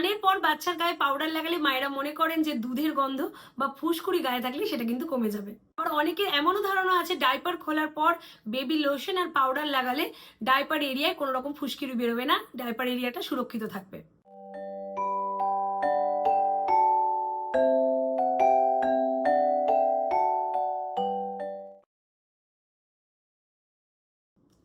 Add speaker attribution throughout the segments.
Speaker 1: স্নানের পর বাচ্চার গায়ে পাউডার লাগালে মায়েরা মনে করেন যে দুধের গন্ধ বা ফুসকুড়ি গায়ে থাকলে সেটা কিন্তু কমে যাবে। আবার অনেকের এমনও ধারণা আছে ডাইপার খোলার পর বেবি লোশন আর পাউডার লাগালে ডাইপার এরিয়ায় কোনো রকম ফুসকিরি বেরোবে না ডাইপার এরিয়াটা সুরক্ষিত থাকবে।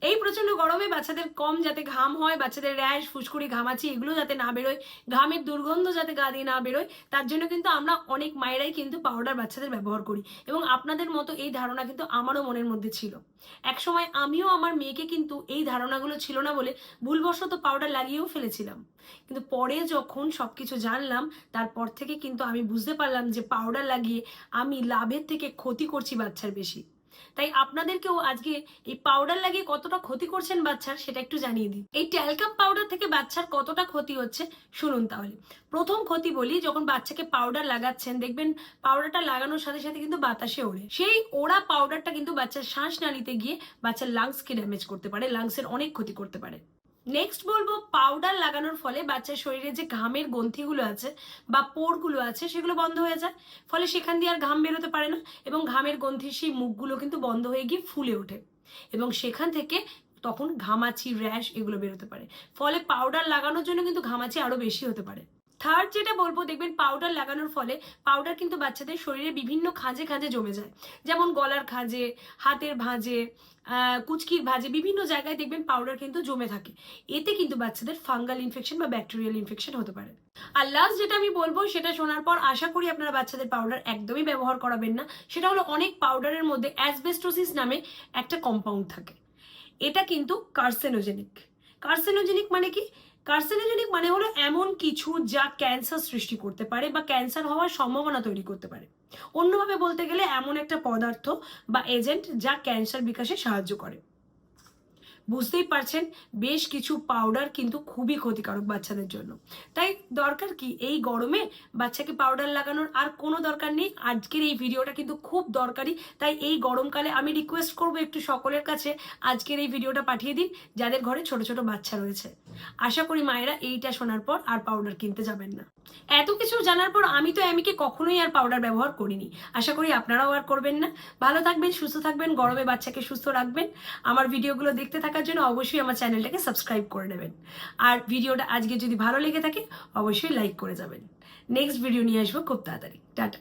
Speaker 1: এই প্রচণ্ড গরমে বাচ্চাদের কম যাতে ঘাম হয়, বাচ্চাদের র্যাশ, ফুসকুড়ি, ঘামাচি, এগুলো যাতে না বেরোয়, ঘামের দুর্গন্ধ যাতে গা দিয়ে না বেরোয়, তার জন্য কিন্তু আমরা অনেক মায়েরাই কিন্তু পাউডার বাচ্চাদের ব্যবহার করি। এবং আপনাদের মতো এই ধারণা কিন্তু আমারও মনের মধ্যে ছিল। একসময় আমিও আমার মেয়েকে কিন্তু এই ধারণাগুলো ছিল না বলে ভুলবশত পাউডার লাগিয়েও ফেলেছিলাম। কিন্তু পরে যখন সবকিছু জানলাম, তারপর থেকে কিন্তু আমি বুঝতে পারলাম যে পাউডার লাগিয়ে আমি লাভের থেকে ক্ষতি করছি বাচ্চার বেশি। তাই আপনাদেরকেও আজকে এই পাউডার লাগিয়ে কতটা ক্ষতি করছেন বাচ্চার সেটা একটু জানিয়ে দিই। এই ট্যালকাম পাউডার থেকে বাচ্চার কতটা ক্ষতি হচ্ছে শুনুন তাহলে। প্রথম ক্ষতি বলি, যখন বাচ্চাকে পাউডার লাগাচ্ছেন, দেখবেন পাউডারটা লাগানোর সাথে সাথে কিন্তু বাতাসে ওড়ে। সেই ওড়া পাউডারটা কিন্তু বাচ্চার শ্বাস নালিতে গিয়ে বাচ্চার লাংসকে ড্যামেজ করতে পারে লাংসের অনেক ক্ষতি করতে পারে। নেক্সট বলব পাউডার লাগানোর ফলে বাচ্চার শরীরে যে ঘামের গ্রন্থিগুলো আছে বা পোরগুলো আছে, সেগুলো বন্ধ হয়ে যায়। ফলে সেখান দিয়ে আর ঘাম বেরোতে পারে না এবং ঘামের গ্রন্থির সেই মুখগুলো কিন্তু বন্ধ হয়ে গিয়ে ফুলে ওঠে। এবং সেখান থেকে তখন ঘামাচি, র্যাশ এগুলো বেরোতে পারে। ফলে পাউডার লাগানোর জন্য কিন্তু ঘামাচি আরও বেশি হতে পারে। থার্ড যেটা বলব, দেখবেন পাউডার লাগানোর ফলে পাউডার কিন্তু বাচ্চাদের শরীরে বিভিন্ন খাঁজে খাঁজে জমে যায়। যেমন গলার খাঁজে, হাতের ভাঁজে কুচকির ভাঁজে, বিভিন্ন জায়গায় দেখবেন পাউডার কিন্তু জমে থাকে। এতে কিন্তু বাচ্চাদের ফাঙ্গাল ইনফেকশন বা ব্যাকটেরিয়াল ইনফেকশন হতে পারে। আর লাস্ট যেটা আমি বলব, সেটা শোনার পর আশা করি আপনারা বাচ্চাদের পাউডার একদমই ব্যবহার করাবেন না। সেটা হলো অনেক পাউডারের মধ্যে অ্যাসবেস্টোসিস নামে একটা কম্পাউন্ড থাকে। এটা কিন্তু কার্সেনোজেনিক কার্সেনোজেনিক মানে কি? কার্সিনোজেনিক মানে হলো এমন কিছু যা ক্যান্সার সৃষ্টি করতে পারে বা ক্যান্সার হওয়ার সম্ভাবনা তৈরি করতে পারে। অন্যভাবে বলতে গেলে এমন একটা পদার্থ বা এজেন্ট যা ক্যান্সার বিকাশে সাহায্য করে। বুঝতেই পারছেন, বেশ কিছু পাউডার কিন্তু খুবই ক্ষতিকারক বাচ্চাদের জন্য। তাই দরকার কি এই গরমে বাচ্চাকে পাউডার লাগানোর আর কোনো দরকার নেই? আজকের এই ভিডিওটা কিন্তু খুব দরকারি, তাই এই গরমকালে আমি রিকোয়েস্ট করব একটু সকলের কাছে আজকের এই ভিডিওটা পাঠিয়ে দিন, যাদের ঘরে ছোট ছোট বাচ্চা রয়েছে। আশা করি মায়েরা এইটা শোনার পর আর পাউডার কিনতে যাবেন না। এত কিছু জানার পর আমি তো অ্যামিকে কখনোই আর পাউডার ব্যবহার করিনি। আশা করি আপনারাও আর করবেন না। ভালো থাকবেন, সুস্থ থাকবেন, গরমে বাচ্চাকে সুস্থ রাখবেন। আমার ভিডিওগুলো দেখতে থাকার জন্য অবশ্যই আমার চ্যানেলটাকে সাবস্ক্রাইব করে নেবেন। আর ভিডিওটা আজকে যদি ভালো লেগে থাকে, অবশ্যই লাইক করে যাবেন। নেক্সট ভিডিও নিয়ে আসব খুব তাড়াতাড়ি। টাটা।